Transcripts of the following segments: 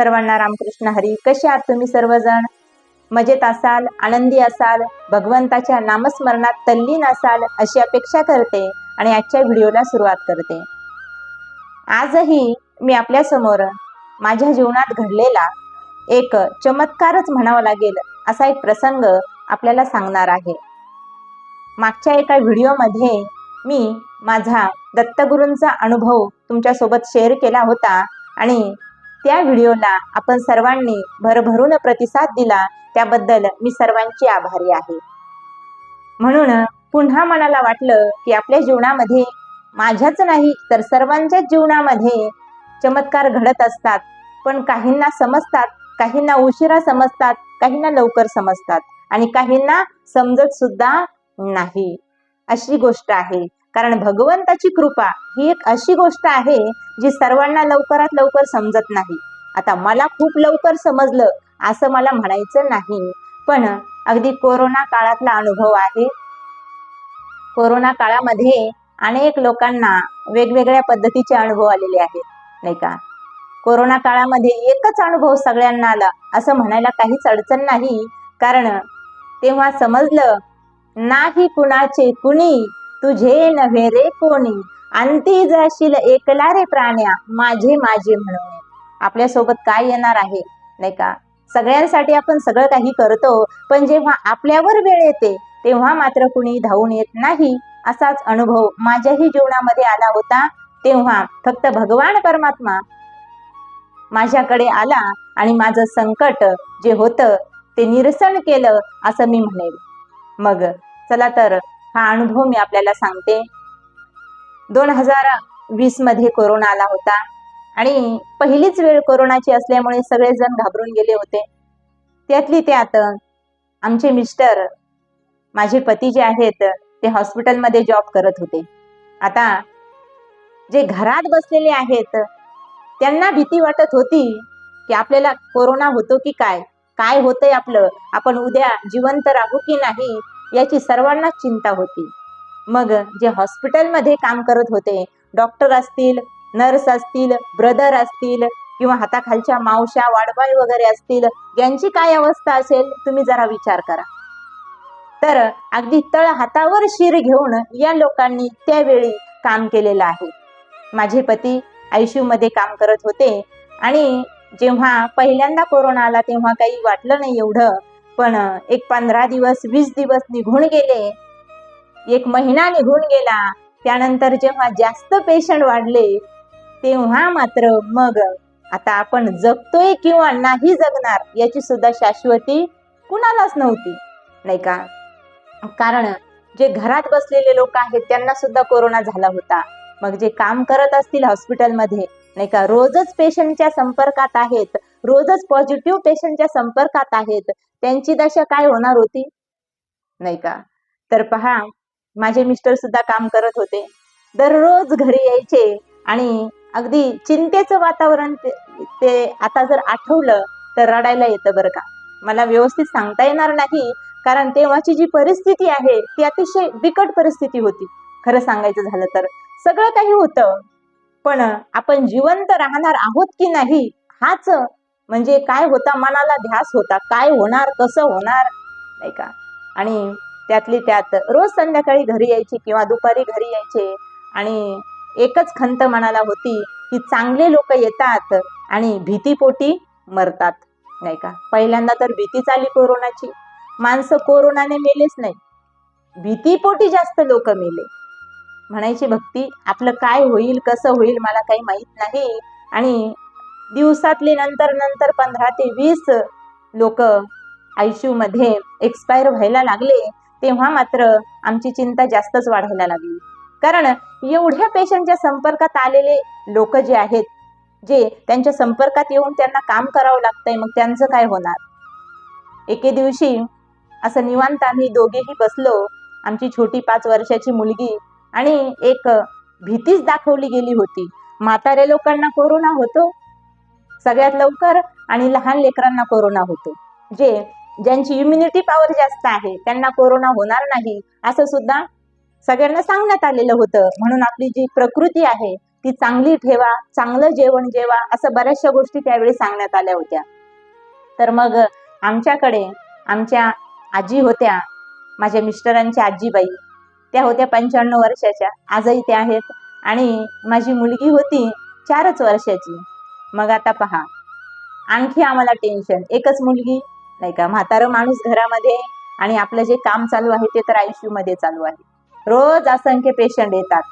सर्वांना रामकृष्ण हरी. कसे आहात तुम्ही सर्वजण? मजेत असाल? आनंदी असाल? भगवंताच्या नामस्मरणात तल्लीन असाल? अशी अपेक्षा करते आणि आजच्या व्हिडिओला सुरुवात करते. आजही मी आपल्यासमोर माझ्या जीवनात घडलेला एक चमत्कारच म्हणावा लागेल असा एक प्रसंग आपल्याला सांगणार आहे. मागच्या एका व्हिडिओमध्ये मी माझा दत्तगुरूंचा अनुभव तुमच्यासोबत शेअर केला होता आणि त्या व्हिडिओला आपण सर्वांनी भरभरून प्रतिसाद दिला त्याबद्दल मी सर्वांची आभारी आहे. म्हणून पुन्हा मनाला वाटलं की आपल्या जीवनामध्ये माझ्याच नाही तर सर्वांच्याच जीवनामध्ये चमत्कार घडत असतात. पण काहींना समजतात काहींना उशिरा समजतात काहींना लवकर समजतात. आणि काहींना समजत सुद्धा नाही. अशी गोष्ट आहे. कारण भगवंताची कृपा ही एक अशी गोष्ट आहे जी सर्वांना लवकरात लवकर समजत नाही. आता मला खूप लवकर समजलं असं मला म्हणायचं नाही. पण अगदी कोरोना काळातला अनुभव आहे. कोरोना काळामध्ये अनेक लोकांना वेगवेगळ्या पद्धतीचे अनुभव आलेले आहेत नाही का? कोरोना काळामध्ये एकच अनुभव सगळ्यांना आला असं म्हणायला काहीच अडचण नाही. कारण तेव्हा समजलं नाही कुणाचे कुणी तुझे नव्हे रे कोणी. अंती जाशील एकला रे प्राण्या माझे माझे म्हणून. आपल्यासोबत काय येणार आहे? नाही का? सगळ्यांसाठी आपण सगळं काही करतो पण जेव्हा आपल्यावर वेळ येते तेव्हा मात्र कुणी धावून येत नाही. असाच अनुभव माझ्याही जीवनामध्ये आला होता. तेव्हा फक्त भगवान परमात्मा माझ्याकडे आला आणि माझं संकट जे होतं ते निरसन केलं असं मी म्हणेल मग चला तर हा अनुभव मी आपल्याला सांगते. दोन हजार वीसमध्ये कोरोना आला होता आणि पहिलीच वेळ कोरोनाची असल्यामुळे सगळेजण घाबरून गेले होते. त्यातली त्यात आमचे मिस्टर माझे पती जे आहेत ते हॉस्पिटलमध्ये जॉब करत होते. आता जे घरात बसलेले आहेत त्यांना भीती वाटत होती की आपल्याला कोरोना होतो की काय? काय होतंय आपलं? आपण उद्या जिवंत राहू की नाही? याची सर्वांना चिंता होती. मग जे हॉस्पिटलमध्ये काम करत होते डॉक्टर असतील नर्स असतील ब्रदर असतील किंवा हाताखालच्या मावशा वाडबाई वगैरे असतील यांची काय अवस्था असेल तुम्ही जरा विचार करा. तर अगदी तळ हातावर शिर घेऊन या लोकांनी त्यावेळी काम केलेलं आहे. माझे पती आयसीयू मध्ये काम करत होते आणि जेव्हा पहिल्यांदा कोरोना आला तेव्हा काही वाटलं नाही एवढं. पण एक पंधरा दिवस वीस दिवस निघून गेले. एक महिना निघून गेला. त्यानंतर जेव्हा जास्त पेशंट वाढले तेव्हा मात्र मग आता आपण जगतोय किंवा नाही जगणार याची सुद्धा शाश्वती कुणालाच नव्हती. नाही का? कारण जे घरात बसलेले लोक आहेत त्यांना सुद्धा कोरोना झाला होता. मग जे काम करत असतील हॉस्पिटलमध्ये नाही का? रोजच पेशंटच्या संपर्कात आहेत. रोजच पॉझिटिव्ह पेशंटच्या संपर्कात आहेत. त्यांची दशा काय होणार होती? नाही का? तर पहा माझे मिस्टर सुद्धा काम करत होते. दररोज घरी यायचे आणि अगदी चिंतेचं वातावरण ते, ते आता जर आठवलं तर रडायला येतं बरं का. मला व्यवस्थित सांगता येणार नाही कारण तेव्हाची जी परिस्थिती आहे ती अतिशय बिकट परिस्थिती होती. खरं सांगायचं झालं तर. सगळं काही होतं पण आपण जिवंत राहणार आहोत की नाही हाच म्हणजे काय होता मनाला ध्यास होता काय होणार कसं होणार? नाही का? आणि त्यातली त्यात रोज संध्याकाळी घरी यायची किंवा दुपारी घरी यायचे आणि एकच खंत मनाला होती की चांगले लोक येतात आणि भीतीपोटी मरतात. नाही का? पहिल्यांदा तर भीतीच आली कोरोनाची. माणसं कोरोनाने मेलेच नाही. भीतीपोटी जास्त लोक मेले. म्हणायची भक्ती आपलं काय होईल कसं होईल मला काही माहीत नाही. आणि दिवसातले नंतर नंतर पंधरा ते वीस लोक आयसीयू मध्ये एक्सपायर व्हायला लागले तेव्हा मात्र आमची चिंता जास्तच वाढायला लागली. कारण एवढ्या पेशंटच्या संपर्कात आलेले लोक जे आहेत जे त्यांच्या संपर्कात येऊन त्यांना काम करावं लागतंय मग त्यांचं काय होणार? एके दिवशी असं निवांत आम्ही दोघेही बसलो. आमची छोटी पाच वर्षाची मुलगी आणि एक भीतीच दाखवली गेली होती. म्हातारे लोकांना कोरोना होतो सगळ्यात लवकर आणि लहान लेकरांना कोरोना होतो. जे ज्यांची इम्युनिटी पॉवर जास्त आहे त्यांना कोरोना होणार नाही असं सुद्धा सगळ्यांना सांगण्यात आलेलं होतं. म्हणून आपली जी प्रकृती आहे ती चांगली ठेवा चांगलं जेवण जेवा असं बऱ्याचशा गोष्टी त्यावेळी सांगण्यात आल्या होत्या. तर मग आमच्याकडे आमच्या आजी होत्या माझ्या मिस्टरांच्या आजीबाई. त्या होत्या पंच्याण्णव वर्षाच्या. आजही त्या आहेत. आणि माझी मुलगी होती चारच वर्षाची. मग आता पहा. आणखी आम्हाला टेन्शन एकच मुलगी नाही का? म्हातारं माणूस घरामध्ये आणि आपलं जे काम चालू आहे ते तर आयसीयू मध्ये चालू आहे. रोज असंख्य पेशंट येतात.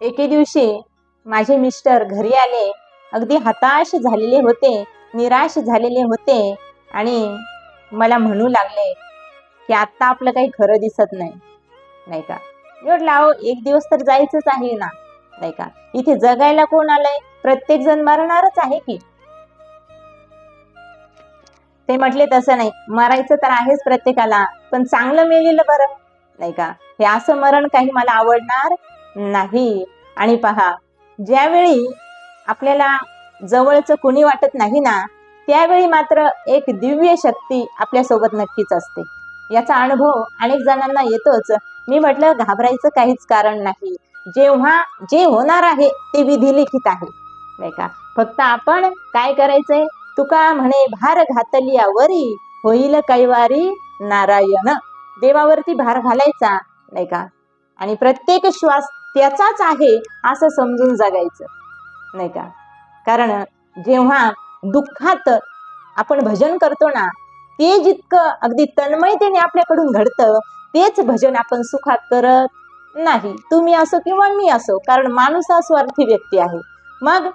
एके दिवशी माझे मिस्टर घरी आले. अगदी हताश झालेले होते निराश झालेले होते आणि मला म्हणू लागले की आता आपलं काही खरं दिसत नाही. नाही का? म्हटलं अहो एक दिवस तर जायचंच आहे ना. नाही का? इथे जगायला कोण आलंय? प्रत्येक जण मरणारच आहे की. ते म्हटले तसं नाही. मरायचं तर आहेच प्रत्येकाला. पण चांगलं मेलेलं बरं. नाही का? हे असं मरण काही मला आवडणार नाही. आणि पहा ज्यावेळी आपल्याला जवळचं कुणी वाटत नाही ना त्यावेळी मात्र एक दिव्य शक्ती आपल्यासोबत नक्कीच असते. याचा अनुभव अनेक जणांना येतोच. मी म्हटलं घाबरायचं काहीच कारण नाही. जेव्हा जे होणार आहे ते विधी लिखित आहे. नाही का? फक्त आपण काय करायचंय? तुका म्हणे भार घातली वरी होईल कैवारी नारायण. देवावरती भार घालायचा नाही का? आणि प्रत्येक श्वास त्याचाच आहे असं समजून जगायचं नाही का? कारण जेव्हा दुःखात आपण भजन करतो ना ते जितकं अगदी तन्मयतेने आपल्याकडून घडतं तेच भजन आपण सुखात करत नाही तुम्ही असो किंवा मी असो कारण माणूस हा स्वार्थी व्यक्ती आहे. मग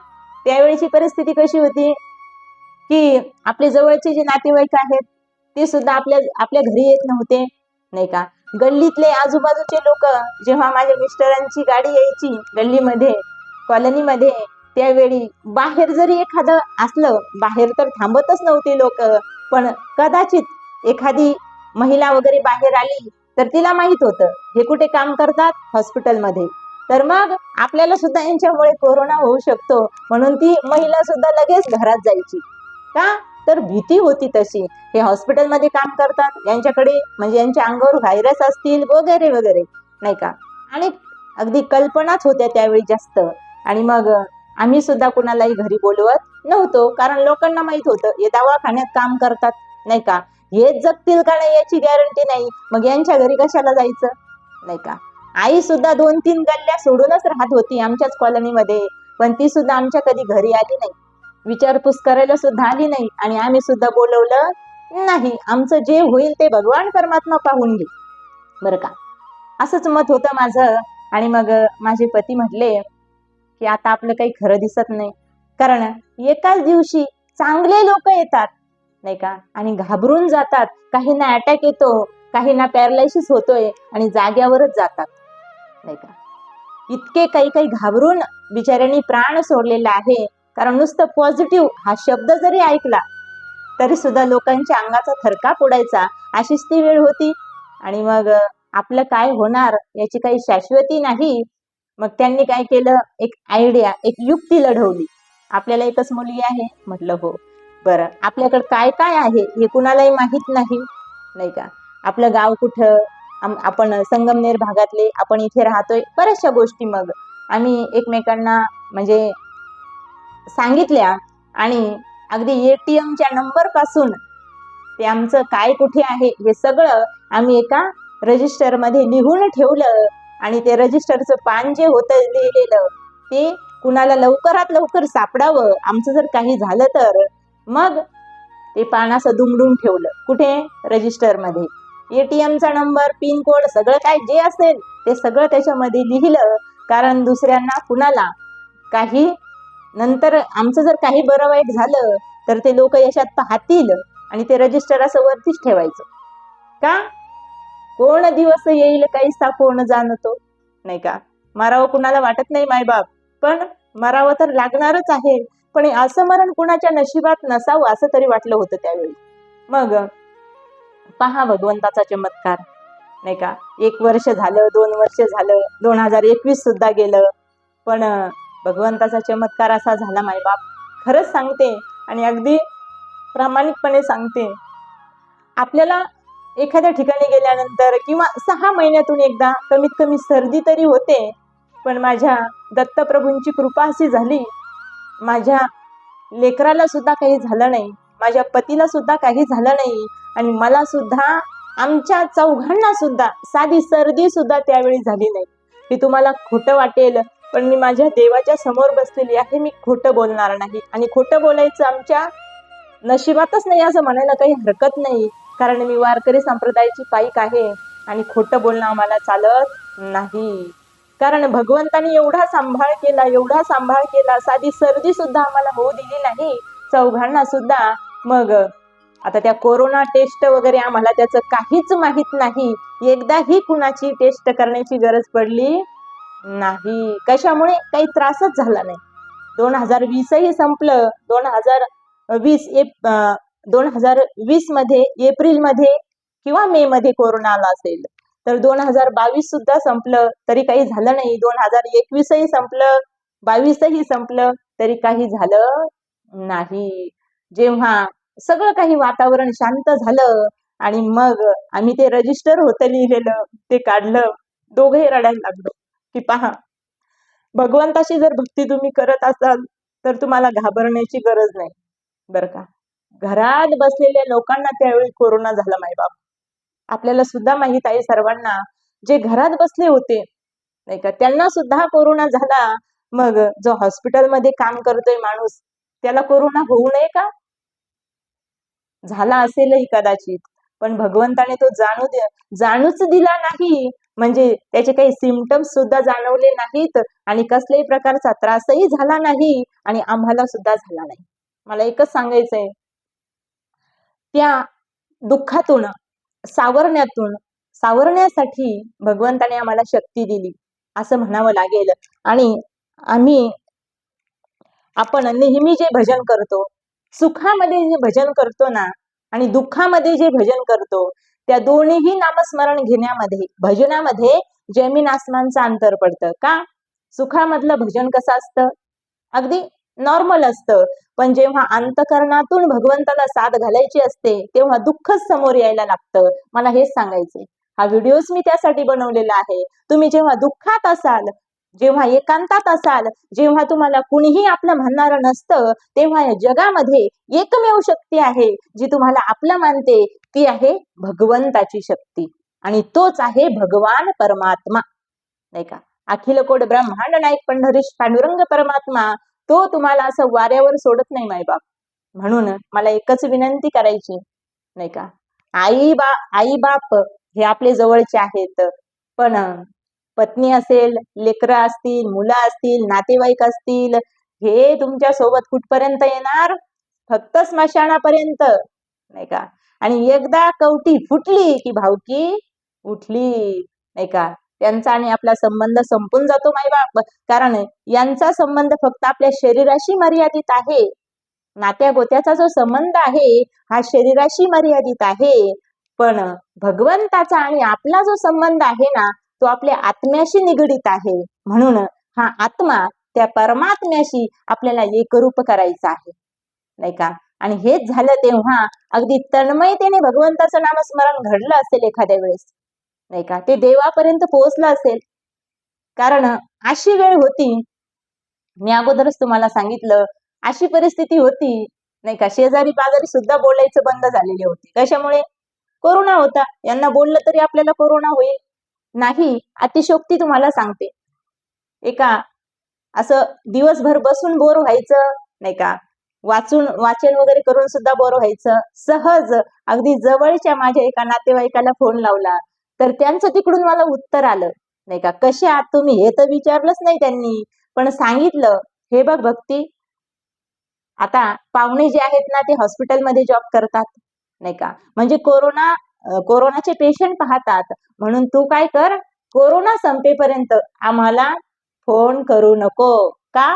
त्यावेळीची परिस्थिती कशी होती? की आपले जवळचे जे नातेवाईक आहेत ते सुद्धा आपल्या आपल्या घरी येत नव्हते नाही का? गल्लीतले आजूबाजूचे लोक जेव्हा माझ्या मिस्टरांची गाडी यायची गल्लीमध्ये कॉलनीमध्ये त्यावेळी बाहेर जरी एखादं असलं बाहेर तर थांबतच नव्हते लोक पण कदाचित एखादी महिला वगैरे बाहेर आली तर तिला माहीत होतं हे कुठे काम करतात हॉस्पिटलमध्ये तर मग आपल्याला सुद्धा यांच्यामुळे कोरोना होऊ शकतो म्हणून ती महिला सुद्धा लगेच घरात जायची. का? तर भीती होती तशी. हे हॉस्पिटलमध्ये काम करतात यांच्याकडे म्हणजे यांच्या अंगावर व्हायरस असतील वगैरे वगैरे. नाही का? आणि अगदी कल्पनाच होत्या त्यावेळी जास्त. आणि मग आम्ही सुद्धा कुणालाही घरी बोलवत नव्हतो कारण लोकांना माहीत होतं हे दवाखान्यात काम करतात. नाही का? हेच जगतील का नाही याची गॅरंटी नाही? मग यांच्या घरी कशाला जायचं? नाही का? आई सुद्धा दोन तीन गल्ल्या सोडूनच राहत होती आमच्याच कॉलनीमध्ये पण ती सुद्धा आमच्या कधी घरी आली नाही. विचारपूस करायला सुद्धा आली नाही. आणि आम्ही सुद्धा बोलवलं नाही. आमचं जे होईल ते भगवान परमात्मा पाहून घे बरं का? असंच मत होतं माझं. आणि मग माझे पती म्हटले की आता आपलं काही खरं दिसत नाही. कारण एकाच दिवशी चांगले लोक येतात. नाही का? आणि घाबरून जातात. काहींना अटॅक येतो काहींना पॅरालायसिस होतोय आणि जाग्यावरच जातात. नाही का? इतके काही काही घाबरून बिचाऱ्यांनी प्राण सोडलेला आहे. कारण नुसतं पॉझिटिव्ह हा शब्द जरी ऐकला तरी सुद्धा लोकांच्या अंगाचा थरकाप उडायचा अशीच ती वेळ होती. आणि मग आपलं काय होणार याची काही शाश्वती नाही. मग त्यांनी काय केलं? एक आयडिया एक युक्ती लढवली. आपल्याला एकच मुलगी आहे? म्हटलं हो. बरं. आपल्याकडे काय काय आहे हे कुणालाही माहीत नाही नाही का? आपलं गाव कुठं? आपण संगमनेर भागातले आपण इथे राहतोय बऱ्याचशा गोष्टी मग. आम्ही एकमेकांना म्हणजे सांगितल्या आणि अगदी एटीएमच्या नंबरपासून ते आमचं काय कुठे आहे हे सगळं आम्ही एका रजिस्टरमध्ये लिहून ठेवलं आणि ते रजिस्टरचं पान जे होतं लिहिलेलं ते कुणाला लवकरात लवकर सापडावं आमचं जर काही झालं तर मग ते पान असं दुमडून ठेवलं. कुठे? रजिस्टरमध्ये. एटीएमचा नंबर पिन कोड सगळं काय जे असेल ते सगळं त्याच्यामध्ये लिहिलं. कारण दुसऱ्यांना कुणाला काही नंतर आमचं जर काही बरं वाईट झालं तर ते लोक याच्यात पाहतील आणि ते रजिस्टर असं वरतीच ठेवायचं. का? कोण दिवस येईल काही कोण जाणतो. नाही का? मारावं कुणाला वाटत नाही मायबाप. पण मारावं तर लागणारच आहे. पण असं मरण कुणाच्या नशिबात नसावं असं तरी वाटलं होतं त्यावेळी. मग पहा भगवंताचा चमत्कार. नाही का? एक वर्ष झालं दोन वर्ष झालं दोन हजार एकवीस सुद्धा गेलं. पण भगवंताचा चमत्कार असा झाला मायबाप खरंच सांगते आणि अगदी प्रामाणिकपणे सांगते. आपल्याला एखाद्या ठिकाणी गेल्यानंतर किंवा सहा महिन्यातून एकदा कमीत कमी सर्दी तरी होते पण माझ्या दत्तप्रभूंची कृपा अशी झाली माझ्या लेकराला सुद्धा काही झालं नाही. माझ्या पतीला सुद्धा काही झालं नाही. आणि मला सुद्धा आमच्या चौघांना सुद्धा साधी सर्दी सुद्धा त्यावेळी झाली नाही. हे तुम्हाला खोटं वाटेल पण मी माझ्या देवाच्या समोर बसलेली आहे मी खोटं बोलणार नाही. आणि खोटं बोलायचं आमच्या नशिबातच नाही असं म्हणायला काही हरकत नाही. कारण मी वारकरी संप्रदायाची पाईक आहे आणि खोटं बोलणं आम्हाला चालत नाही. कारण भगवंतानी एवढा सांभाळ केला एवढा सांभाळ केला साधी सर्दी सुद्धा आम्हाला होऊ दिली नाही चौघांना सुद्धा. मग आता त्या कोरोना टेस्ट वगैरे आम्हाला त्याचं काहीच माहीत नाही. एकदाही कुणाची टेस्ट करण्याची गरज पडली नाही. कशामुळे? काही त्रासच झाला नाही. दोन हजार वीसही संपलं. दोन हजार वीस एप दोन हजार वीसमध्ये एप्रिलमध्ये किंवा मे मध्ये कोरोना आला असेल. तर दोन हजार बावीस सुद्धा संपलं तरी काही झालं नाही. दोन हजार एकवीसही संपलं बावीसही संपलं तरी काही झालं नाही. जेव्हा सगळं काही वातावरण शांत झालं आणि मग आम्ही ते रजिस्टर होतं लिहिलेलं ते काढलं दोघे रडायला लागलो की पहा भगवंताशी जर भक्ती तुम्ही करत असाल तर तुम्हाला घाबरण्याची गरज नाही. बरं का? घरात बसलेल्या लोकांना त्यावेळी कोरोना झाला मायबाप. आपल्याला सुद्धा माहीत आहे सर्वांना. जे घरात बसले होते नाही का त्यांना सुद्धा कोरोना झाला. मग जो हॉस्पिटलमध्ये काम करतोय माणूस त्याला कोरोना होऊ नये का? झाला असेलही कदाचित पण भगवंताने तो जाणू दे जाणूच दिला नाही. म्हणजे त्याचे काही सिमटम्स सुद्धा जाणवले नाहीत आणि कसल्याही प्रकारचा त्रासही झाला नाही आणि आम्हाला सुद्धा झाला नाही. मला एकच सांगायचंय त्या दुःखातून सावरण्यातून सावरण्यासाठी भगवंताने आम्हाला शक्ती दिली असं म्हणावं लागेल. आणि आम्ही आपण नेहमी जे भजन करतो सुखामध्ये जे भजन करतो ना आणि दुःखामध्ये जे भजन करतो त्या दोन्हीही नामस्मरण घेण्यामध्ये भजनामध्ये जमीन आसमानचं अंतर पडतं. का? सुखामधलं भजन कसं असतं? अगदी नॉर्मल असतं. पण जेव्हा अंतकरणातून भगवंताला साथ घालायची असते तेव्हा दुःखच समोर यायला लागतं. मला हेच सांगायचे हा व्हिडिओच मी त्यासाठी बनवलेला आहे. तुम्ही जेव्हा दुःखात असाल जेव्हा एकांतात असाल जेव्हा तुम्हाला कुणीही आपलं म्हणणारं नसतं तेव्हा या जगामध्ये एकमेव शक्ती आहे जी तुम्हाला आपलं मानते ती आहे भगवंताची शक्ती. आणि तोच आहे भगवान परमात्मा. नाही का? अखिल कोड ब्रह्मांड नाईक पंढरीश पांडुरंग परमात्मा तो तुम्हाला असं वाऱ्यावर सोडत नाही मायबाप म्हणून मला एकच विनंती करायची नाही का? आई बा आई बाप हे आपले जवळचे आहेत पण पत्नी असेल लेकरं असतील मुलं असतील नातेवाईक असतील हे तुमच्यासोबत कुठपर्यंत येणार? फक्त स्मशानापर्यंत नाही का? आणि एकदा कवटी फुटली की भावकी उठली नाही का? त्यांचा आणि आपला संबंध संपून जातो मायबाप कारण यांचा संबंध फक्त आपल्या शरीराशी मर्यादित आहे. नात्या गोत्याचा जो संबंध आहे हा शरीराशी मर्यादित आहे. पण भगवंताचा आणि आपला जो संबंध आहे ना तो आपल्या आत्म्याशी निगडीत आहे. म्हणून हा आत्मा त्या परमात्म्याशी आपल्याला एकरूप करायचा आहे. नाही का? आणि हेच झालं तेव्हा अगदी तन्मयतेने भगवंताचं नामस्मरण घडलं असेल एखाद्या वेळेस. नाही का? ते देवापर्यंत पोहोचलं असेल. कारण अशी वेळ होती. मी अगोदरच तुम्हाला सांगितलं अशी परिस्थिती होती नाही का? शेजारी पाजारी सुद्धा बोलायचं बंद झालेले होते. कशामुळे? कोरोना होता. यांना बोललं तरी आपल्याला कोरोना होईल. नाही अतिशोक्ती तुम्हाला सांगते. एका असं दिवसभर बसून बोर व्हायचं नाही का? वाचून वाचन वगैरे करून सुद्धा बोर व्हायचं. सहज अगदी जवळच्या माझ्या एका नातेवाईकाला फोन लावला. तर त्यांचं तिकडून मला उत्तर आलं. नाही का? कसे आहात तुम्ही? हे तर विचारलंच नाही त्यांनी. पण सांगितलं हे बघ भक्ती आता पाहुणे जे आहेत ना ते हॉस्पिटलमध्ये जॉब करतात. नाही का? म्हणजे कोरोना कोरोनाचे पेशंट पाहतात. म्हणून तू काय कर कोरोना संपेपर्यंत आम्हाला फोन करू नको. का?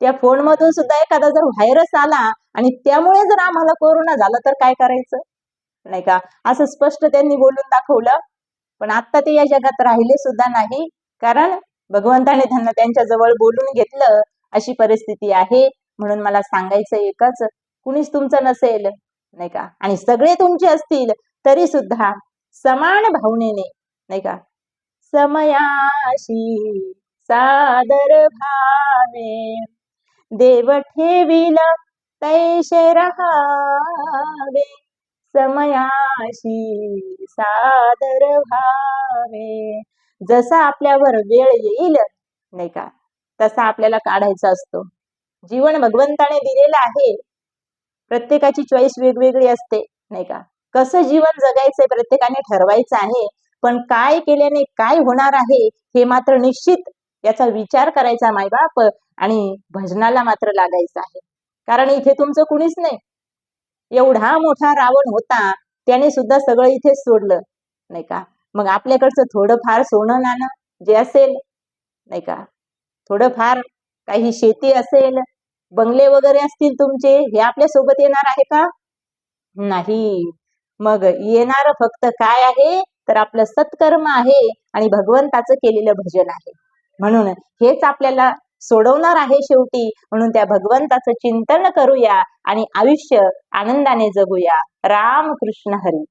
त्या फोन मधून सुद्धा एखादा जर व्हायरस आला आणि त्यामुळे जर आम्हाला कोरोना झाला तर काय करायचं? नाही का? असं स्पष्ट त्यांनी बोलून दाखवलं. पण आता ते या जगात राहिले सुद्धा नाही. कारण भगवंताने त्यांना त्यांच्या जवळ बोलून घेतलं अशी परिस्थिती आहे. म्हणून मला सांगायचं एकच कुणीच तुमचं नसेल नाही का? आणि सगळे तुमचे असतील तरी सुद्धा समान भावनेने नाही का? समयाशी सादर भावे. देव ठेविल तैसे रहावे. समयाशी सादर व्हावे. जसा आपल्यावर वेळ येईल नाही का तसा आपल्याला काढायचा असतो. जीवन भगवंताने दिलेलं आहे. प्रत्येकाची चॉईस वेगवेगळी असते नाही का. कसं जीवन जगायचंय प्रत्येकाने ठरवायचं आहे पण काय केल्याने काय होणार आहे हे मात्र निश्चित याचा विचार करायचा मायबाप आणि भजनाला मात्र लागायचं आहे. कारण इथे तुमचं कुणीच नाही. एवढा मोठा रावण होता त्याने सुद्धा सगळं इथे सोडलं नाही का? मग आपल्याकडचं थोडंफार सोनं नाणं जे असेल नाही का? थोडंफार काही शेती असेल बंगले वगैरे असतील तुमचे हे आपल्यासोबत येणार आहे का? नाही. मग येणार फक्त काय आहे? तर आपलं सत्कर्म आहे आणि भगवंताचं केलेलं भजन आहे. म्हणून हेच आपल्याला सोडवणार आहे शेवटी. म्हणून त्या भगवंताचं चिंतन करूया आणि आयुष्य आनंदाने जगूया. राम कृष्ण हरी.